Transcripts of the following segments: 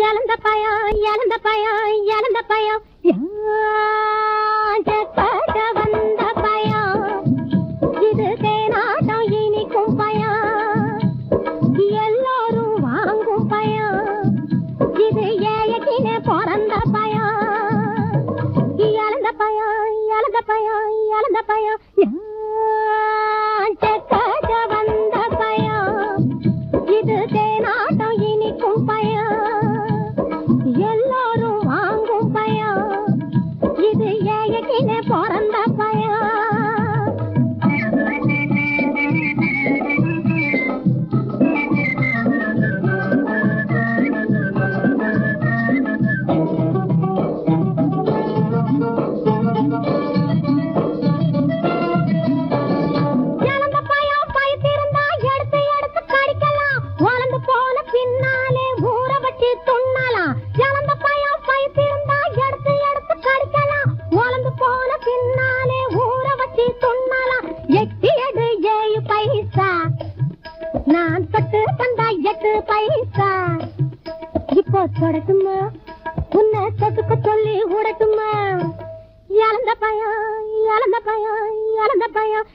இழந்த பயம் இழந்த பயம் இழந்த பயம். நான் தொட்டு வந்தா எட்டு பைசா. இப்போ தொடட்டுமா? உன்னை தொட்டுக்க சொல்லி விடட்டுமா இழந்த பயம் இழந்த பயம் இழந்த பயம்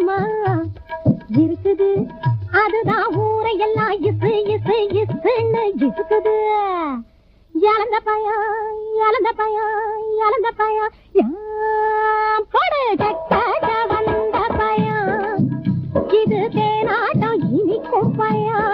அம்மா இருக்குது. அதுதான் ஊரை எல்லாம் இசு இசு இசுன்னு இருக்குது இழந்த பையன் இழந்த பையன் இழந்த பையன் போடு கட்டாட வந்த பையன் இது தேனாட்டம் இனிக்கும் பையன்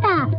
た。